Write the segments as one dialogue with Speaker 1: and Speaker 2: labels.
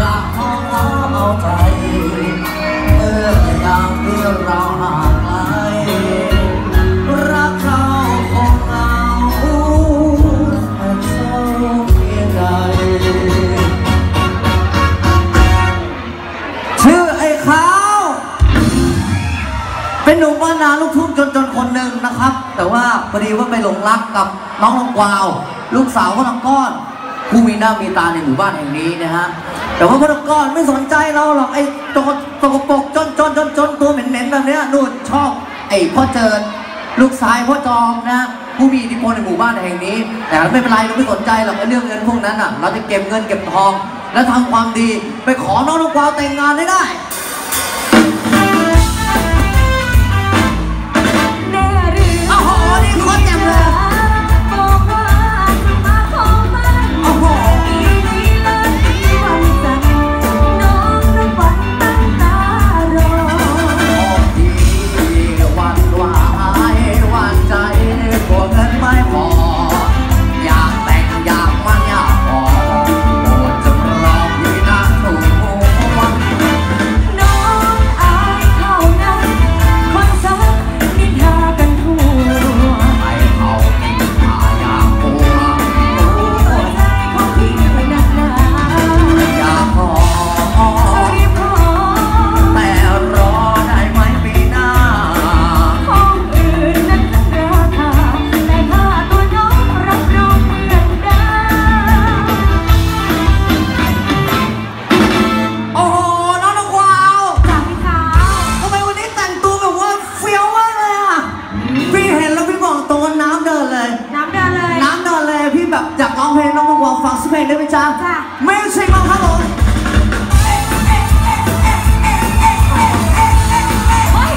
Speaker 1: รักเขาเอาใจเมื่อยามที่เราห่างไกลรักเขาคงเอาแต่เศร้าเพียงใดชื่อไอ้ขาวเป็นหนุ่มบ้านนาลูกทุ่งจนจนคนหนึ่งนะครับ แต่ว่าพอดีว่าไปหลงรักกับน้องลงกวาว ลูกสาวพ่อทองก้อน ผู้มีหน้ามีตาในหมู่บ้านแห่งนี้นะฮะ แต่ว่าพนักงก้อนไม่สนใจเราหรอกไอ้ตกตกปรกจนจนจนจนตัวเหม็นๆแบบเนี้ยนู่นชอบไอ้พ่อเจิดลูกชายพ่อจอมนะผู้มีอิทธิพลในหมู่บ้านแห่งนี้ แต่ไม่เป็นไรเราไม่สนใจหรอกไอ้เรื่องเงินพวกนั้นอะ เราจะเก็บเงินเก็บทอง แล้วทำความดีไปขอน้องลงกวาวแต่งงานได้ได้ อ
Speaker 2: ยากร้องเพ
Speaker 1: ลงน้องมาวางฟังสักเพลงได้ไหมจ๊ะ
Speaker 2: จ้ะ
Speaker 1: ไม่ใช่มั้งครับผม
Speaker 2: เฮ้ย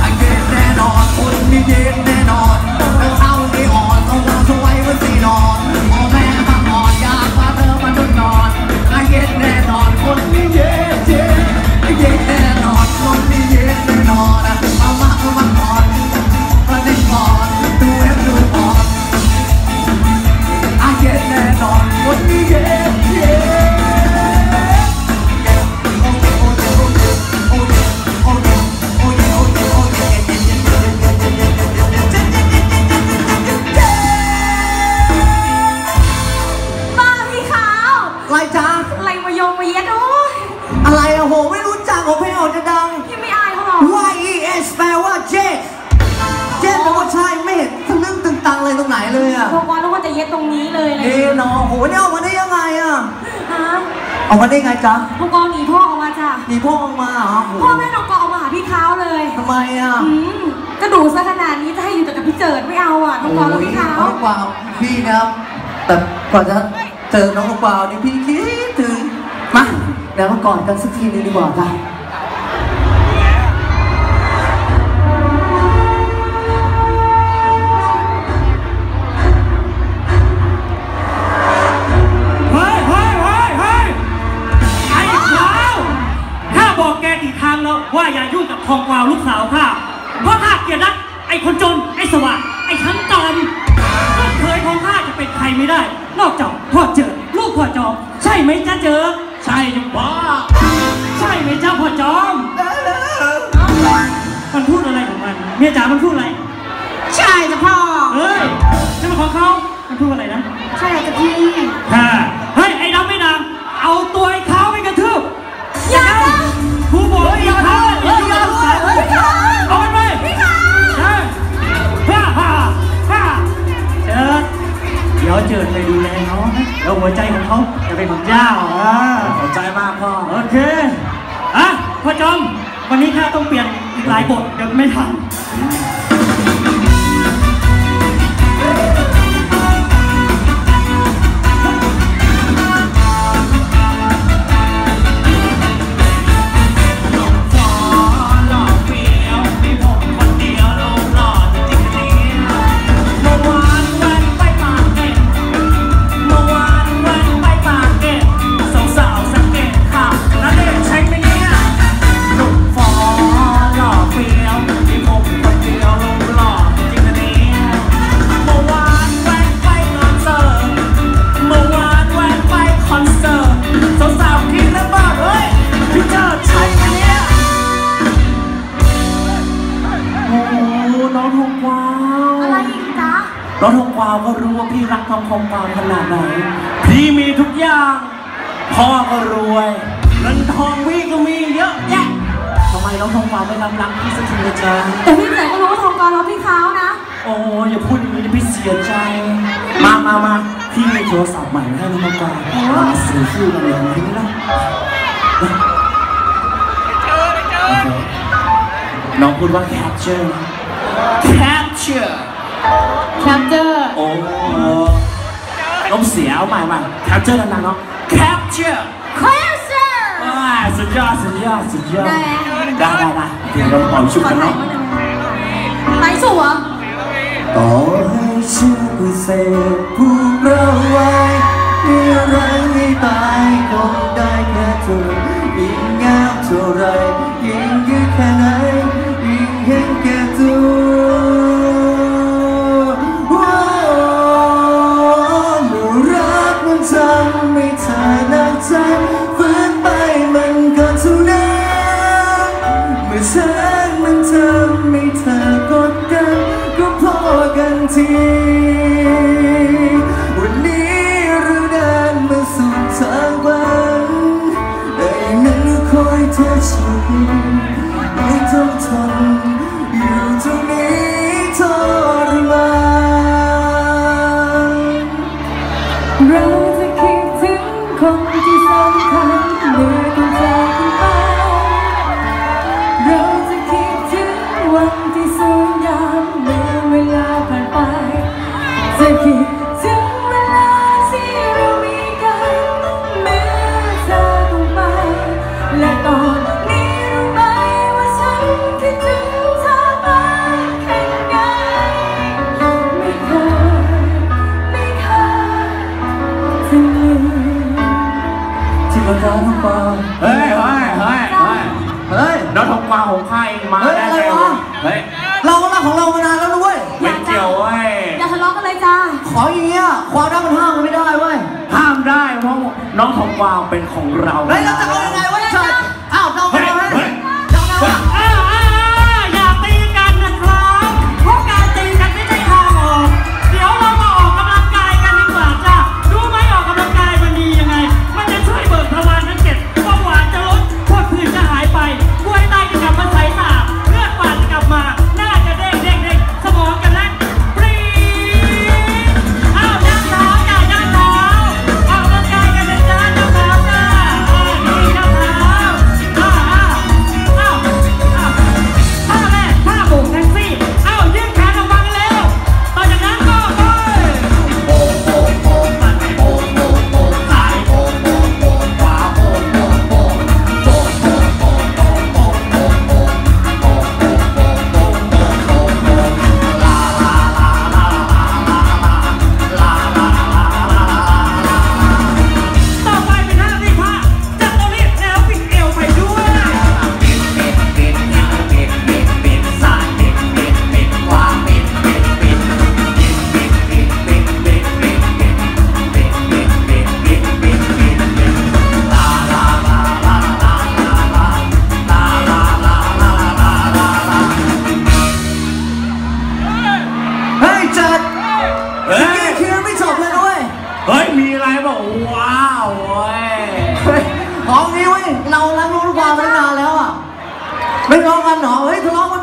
Speaker 1: ไอเย็นแน่นอนคนนี้เย็นแน่นอนแล้วเข้านี่อ่อนต้องมาสวยเหมือนสีนอนพ่อแม่มาอ่อนอยากพาเธอมาจนนอนไอเย็นแน่นอนคนนี้เย็นเย็นไอเย็นแน่นอนคนนี้เย็นแน่นอน เย็
Speaker 2: ด
Speaker 1: ตรงนี้เลย
Speaker 2: เลยเอ๊ะ
Speaker 1: น้องโหเนี่ยออกมาได้ยังไงอะ
Speaker 2: ฮะ
Speaker 1: ออกมาได้ไงจ๊ะ
Speaker 2: พวกกองหนีพ่อออกมาจ้ะ
Speaker 1: มีพ่อออกมาเหรอโห
Speaker 2: พ่อแม่น้องกอออกมาหาพี่ขาวเลย
Speaker 1: ทำไมอะ
Speaker 2: อืมก็ดูซะขนาดนี้จะให้อยู่แต่กับพี่เจิดไม่เอาอะน้องกอแล้วพี่ขาว
Speaker 1: น้องกวาวพี่นะครับแต่กว่าจะเจอน้องกวาวนี่พี่คิดถึงมาเดี๋ยวมากอดกันสักทีนึงดีกว่าจ้ะ
Speaker 3: มันเมียจ๋ามันพูดอะไร
Speaker 2: ใช่จ้ะพ่อ
Speaker 3: เฮ้ยนี่มันของเขามันพูดอะไรนะ
Speaker 2: ใช่จ้ะพี่
Speaker 3: ฮ่าเฮ้ย ไอ้ดำไม่นางเอาตัวไอ้ขาวไปกระทืบ
Speaker 2: อย่านะ
Speaker 3: ครูบอกไอ้ขาวอย่ายุ่งกับลูกสาว
Speaker 2: เฮ้ยพี่ขาว
Speaker 3: เอามันไป
Speaker 2: พี่ขาว
Speaker 3: เฮ้ยฮ่าฮ่าฮ่าเจิดเดี๋ยวเจิดไปดูแลเขานะแล้วหัวใจของเขาจะเป็นของเจ้าอ่า
Speaker 1: ขอบใจมากพ่อ
Speaker 3: โอเค อะพ่อจอมวันนี้ข้าต้องเปลี่ยนอีกหลายบทเดี๋ยวไม่ทัน
Speaker 1: ห็
Speaker 4: รวยเงินทองวี่ก็มีเยอะแยะทำไมน้องทองฟ้าไม่รับรักพี่สักทีเลยจ๊ะ
Speaker 2: แต่พี่แจ๋ก็รู้ว่าทองฟ้ารักพี่เท้านะ
Speaker 4: โอ้ยอย่าพูดอย่างนี้พี่เสียใจ มามามาพี่มีโทรศัพท์ใหม่ให้น้องทองฟ้ามาสื่อชื่อกันเลยนะพี่นะน้องพูดว่า capture capture
Speaker 2: capture
Speaker 4: โอ้น้องเสียเอาใหม่ใหม่ capture ดังๆเนาะ capture สุดยอดสุดยอดสุดยอด
Speaker 2: ได้
Speaker 4: ได้ได้เดี๋ยวเราเป่ชุบกันเนาะ
Speaker 2: ไปสวะ
Speaker 1: ต่อให้เชื่อวิเศษผู้เราไว้มีรังให้ตายคงได้แค่เธออีกเงยาเท่าไร
Speaker 2: เราจะคิดถึงคนที่สำคัญ องปอเฮ้
Speaker 4: ยเฮ้ยเฮ้ยเฮ้ย
Speaker 1: เฮ้
Speaker 4: องทองกมาของใครมาได้
Speaker 1: ไงวะ
Speaker 4: เฮ้ย
Speaker 1: เราก็รัของเรามานานแล้วด้วย
Speaker 4: ไม่เกี่ยวเว้ย
Speaker 2: อย่าทะเลาะกันเลยจ้า
Speaker 1: ขออย่างเงี้ยความรักมันห้ามมันไม่ได้เว้ย
Speaker 4: ห้ามได้เพราะน้องทองวาวเป็นของเรา
Speaker 3: แล้วเราจะ
Speaker 1: เอา
Speaker 4: ยั
Speaker 1: งไง
Speaker 4: วะ
Speaker 5: เชิด không ăn nổi thương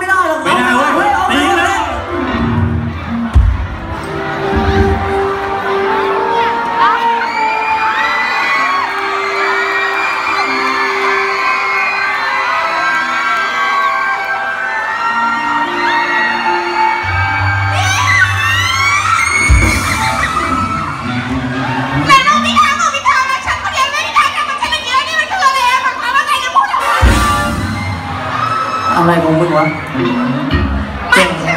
Speaker 5: hôm nay cũng vui quá. Ừ.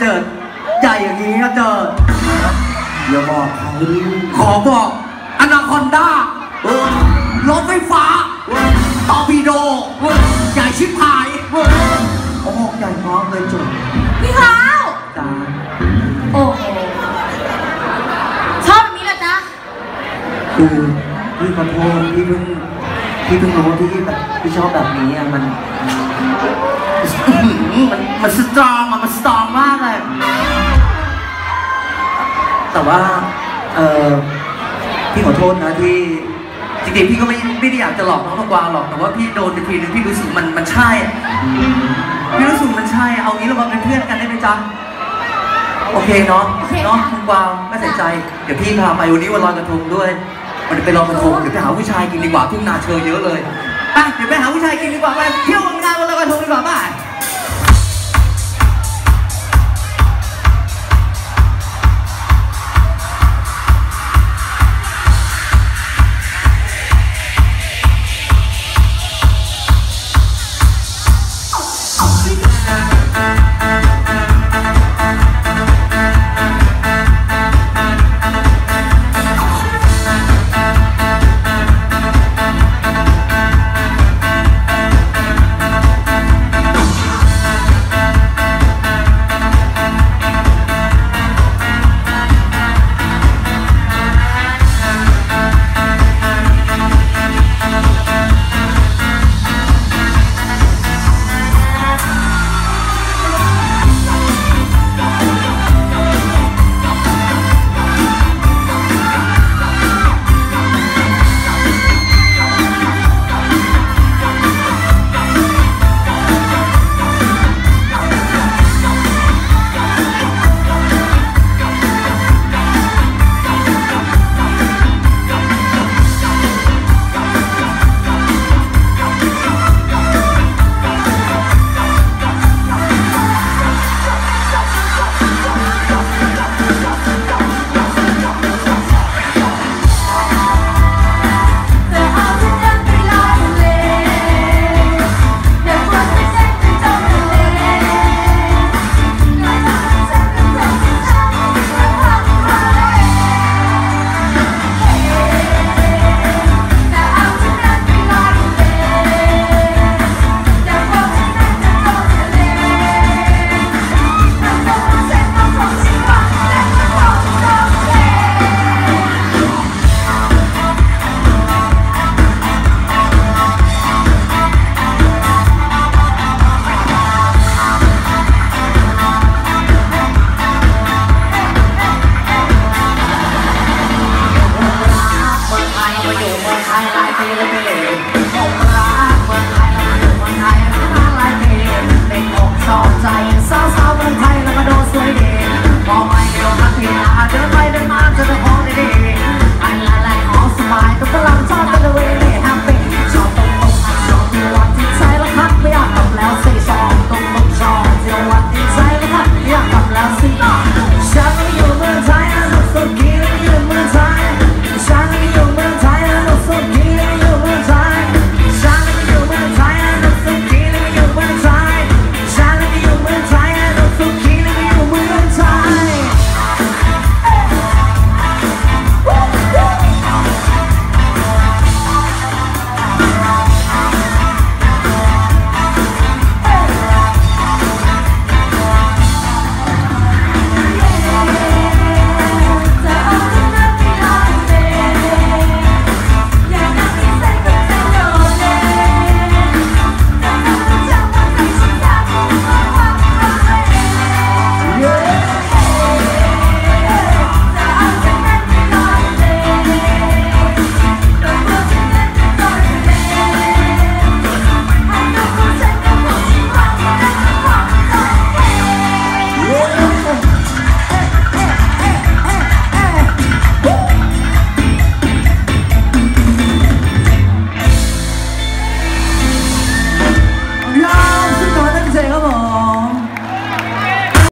Speaker 5: เดอ
Speaker 1: ร์อ
Speaker 4: ย่าบอกใคร
Speaker 1: ขอบอกอนาคอนด้ารถไฟฟ้าตอร์ปิโดใหญ่ชิบหายโอ้ใหญ่พร้อมเลยจุด
Speaker 5: พี่ขาว
Speaker 1: จ้า
Speaker 5: โอ้โหชอบแบบนี้เหรอจ๊ะ
Speaker 1: คือพี่ขอโทษพี่เพิ่งพี่เพิ่งรู้ว่าพี่แบบพี่ชอบแบบนี้อะมัน มันมันสตรองอะมันสตรอง แต่ว่าเออพี่ขอโทษนะที่จริงๆพี่ก็ไม่ไม่ได้อยากจะหลอกน้องตะกวางหรอกแต่ว่าพี่โดนไปทีนึงพี่รู้สึกมันมันใช่อะพี่รู้สึกมันใช่ เอางี้เรามาเป็นเพื่อนกันได้ไหมจ๊ะโอเคเนาะเนาะคุณกวางไม่ใส่ใจ เดี๋ยวพี่พาไปวันนี้วันลอยกระทงด้วย มันไปลอยกระทงเดี๋ยวไปหาผู้ชายกินดีกว่าทุ่งนาเชยเยอะเลยไปเดี๋ยวไปหาผู้ชายกินดีกว่าไปเที่ยว